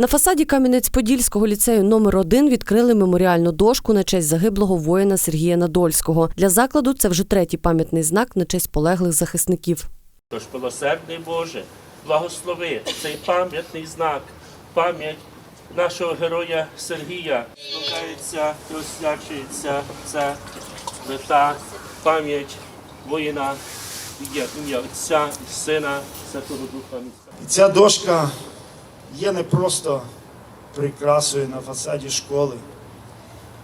На фасаді Кам'янець-Подільського ліцею номер 1 відкрили меморіальну дошку на честь загиблого воїна Сергія Надольського. Для закладу це вже третій пам'ятний знак на честь полеглих захисників. Тож, милосердний Боже, благослови цей пам'ятний знак, пам'ять нашого героя Сергія. Слухається і освячується ця свята пам'ять воїна, ім'я Отця і Сина, Святого Духа. Ця дошка є не просто прикрасою на фасаді школи,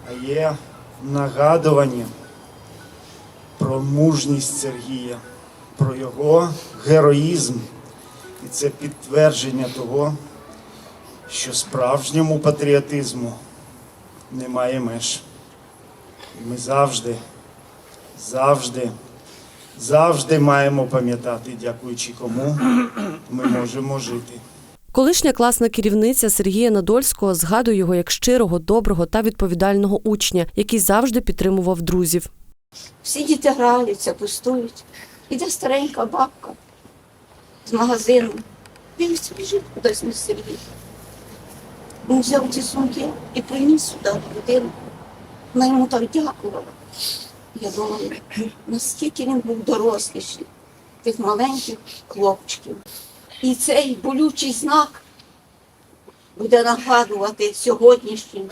а є нагадуванням про мужність Сергія, про його героїзм. І це підтвердження того, що справжньому патріотизму немає меж. І Ми завжди, завжди, завжди маємо пам'ятати, дякуючи кому ми можемо жити. Колишня класна керівниця Сергія Надольського згадує його як щирого, доброго та відповідального учня, який завжди підтримував друзів. Всі діти граються, пустують. Іде старенька бабка з магазину. Він біжить кудись на Сергій. Він взяв ці сумки і приніс сюди в будинок. Вона йому так дякувала. Я думаю, наскільки він був доросліший, тих маленьких хлопчиків. І цей болючий знак буде нагадувати сьогоднішнім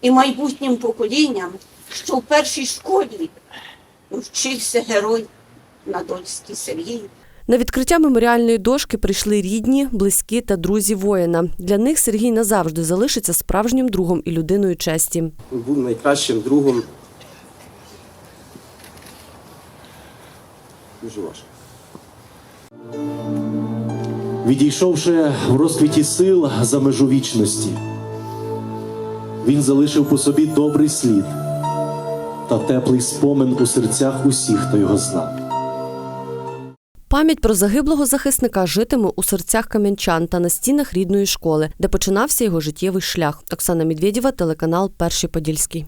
і майбутнім поколінням, що в першій школі вчився герой Надольський Сергій. На відкриття меморіальної дошки прийшли рідні, близькі та друзі воїна. Для них Сергій назавжди залишиться справжнім другом і людиною честі. був найкращим другом. Дуже важко. Відійшовши в розквіті сил за межу вічності, він залишив по собі добрий слід та теплий спомин у серцях усіх, хто його знав. Пам'ять про загиблого захисника житиме у серцях кам'янчан та на стінах рідної школи, де починався його життєвий шлях. Оксана Медведєва, телеканал Перший Подільський.